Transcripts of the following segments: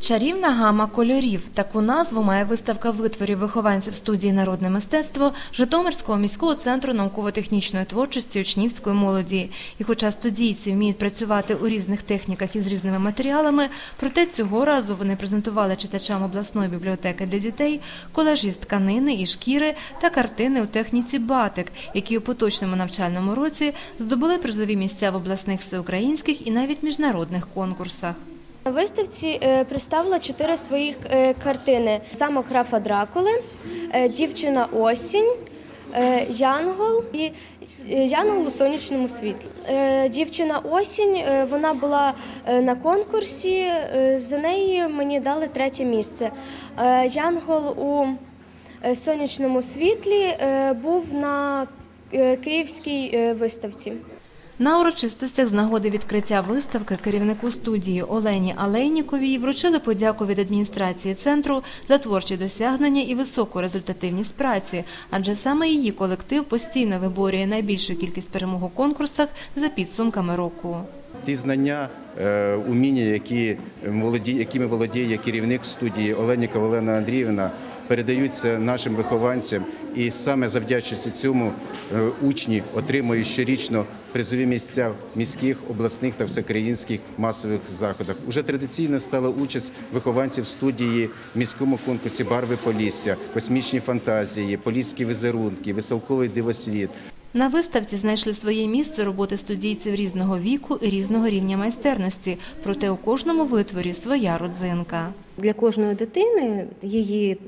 Чарівна гама кольорів. Таку назву має виставка витворів вихованців студії Народне мистецтво Житомирського міського центру науково-технічної творчості учнівської молоді. І хоча студійці вміють працювати у різних техніках і з різними матеріалами, проте цього разу вони презентували читачам обласної бібліотеки для дітей колажі з тканини і шкіри та картини у техніці батик, які у поточному навчальному році здобули призові місця в обласних всеукраїнських і навіть міжнародних конкурсах. На виставці е, представила чотири своїх е, картини: замок графа Дракули, е, дівчина осінь, Янгол і Янгол у сонячному світлі. Дівчина осінь вона була на конкурсі. За неї мені дали третє місце. Янгол у сонячному світлі був на київській виставці. На урочистостях з нагоди відкриття виставки керівнику студії Олені Алейніковій вручили подяку від адміністрації центру за творчі досягнення і високу результативність праці, адже саме її колектив постійно виборює найбільшу кількість перемог у конкурсах за підсумками року. Ті знання, е, уміння, які володіє, якими володіє керівник студії Оленіка Олена Андріївна, передаються нашим вихованцям, і саме завдячуючи цьому е, учні отримують щорічно призові місця в міських, обласних та всеукраїнських масових заходах. Уже традиційно стала участь вихованців студії в міському конкурсі Барви Полісся, космічні фантазії, поліські візерунки, веселковий дивосвіт. На виставці знайшли своє місце роботи студійців різного віку і різного рівня майстерності, проте у кожному витворі своя родзинка. Для кожної дитини її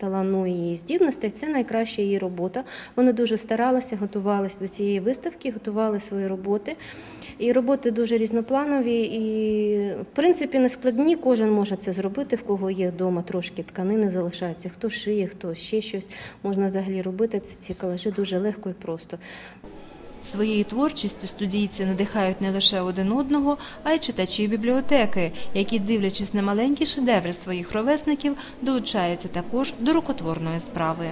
талану і її здібностей це найкраща її робота. Вони дуже старалися, готувалися до цієї виставки, готували свої роботи. І роботи дуже різнопланові і, в принципі, не складні. Кожен може це зробити, в кого є вдома трошки тканини залишаються, хто шиє, хто ще щось. Можна взагалі робити це ці калажі дуже легко і просто. Своєю творчістю студійці надихають не лише один одного, а й читачів бібліотеки, які, дивлячись на маленькі шедеври своїх ровесників, долучаються також до рукотворної справи.